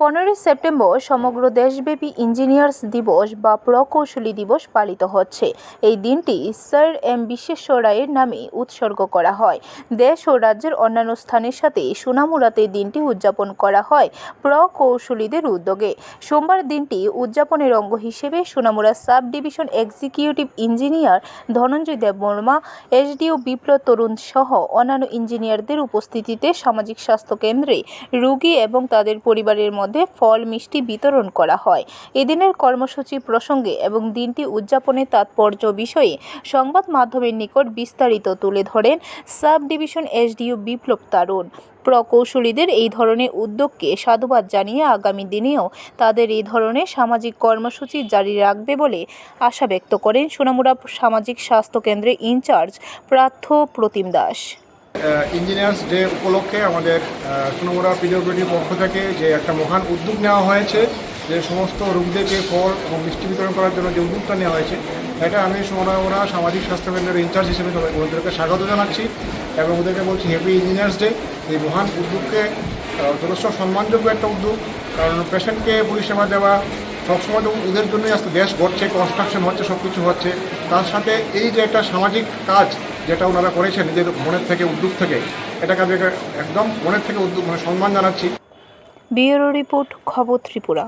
পনেরোই সেপ্টেম্বর সমগ্র দেশব্যাপী ইঞ্জিনিয়ার্স দিবস বা প্রকৌশলী দিবস পালিত হচ্ছে। এই দিনটি স্যার এম বিশ্বেশ্বরায়ের নামে উৎসর্গ করা হয়। দেশ ও রাজ্যের অন্যান্য স্থানের সাথে সুনামুরাতে দিনটি উদযাপন করা হয় প্রকৌশলীদের উদ্যোগে। সোমবার দিনটি উদযাপনের অঙ্গ হিসেবে Sonamura sub division executive engineer Dhananjoy Debbarma S D O Biplab Tarun সহ অন্যান্য ইঞ্জিনিয়ারদের উপস্থিতিতে সামাজিক স্বাস্থ্য কেন্দ্রে রোগী এবং তাদের পরিবারের মধ্যে ফল মিষ্টি বিতরণ করা হয়। এদিনের কর্মসূচি প্রসঙ্গে এবং দিনটি উদযাপনের তাৎপর্য বিষয়ে সংবাদ মাধ্যমের নিকট বিস্তারিত তুলে ধরেন sub division S D O Biplab Tarun. প্রকৌশলীদের এই ধরনের উদ্যোগকে সাধুবাদ জানিয়ে আগামী দিনেও তাদের এই ধরনের সামাজিক কর্মসূচি জারি রাখবে বলে আশা ব্যক্ত করেন সোনামুড়া সামাজিক স্বাস্থ্য কেন্দ্রের in charge Partha Pratim Das. Engineers day উপলক্ষে আমাদের সোনামুড়া পিডব্লিউডির পক্ষ থেকে যে একটা মহান উদ্যোগ নেওয়া হয়েছে, যে সমস্ত রোগীদেরকে ফল এবং মিষ্টি বিতরণ করার জন্য যে উদ্যোগটা নেওয়া হয়েছে, এটা আমি সোনামুড়া সামাজিক স্বাস্থ্য কেন্দ্রের ইনচার্জ হিসেবে ওদেরকে স্বাগত জানাচ্ছি এবং ওদেরকে বলছি হ্যাপি ইঞ্জিনিয়ার্স ডে এই মহান উদ্যোগকে যথেষ্ট সম্মানযোগ্য একটা উদ্যোগ, কারণ পেশেন্টকে পরিষেবা দেওয়া সবসময় ওদের জন্যই আজকে দেশ গড়ছে কনস্ট্রাকশন হচ্ছে সব কিছু হচ্ছে। তার সাথে এই যে একটা সামাজিক কাজ যেটা ওনারা করেছেন, নিজের মনের থেকে, উদ্যোগ থেকে, এটাকে আমি একদম মনের থেকে উদ্যোগ মানে সম্মান জানাচ্ছি। ব্যুরো রিপোর্ট, খবর ত্রিপুরা।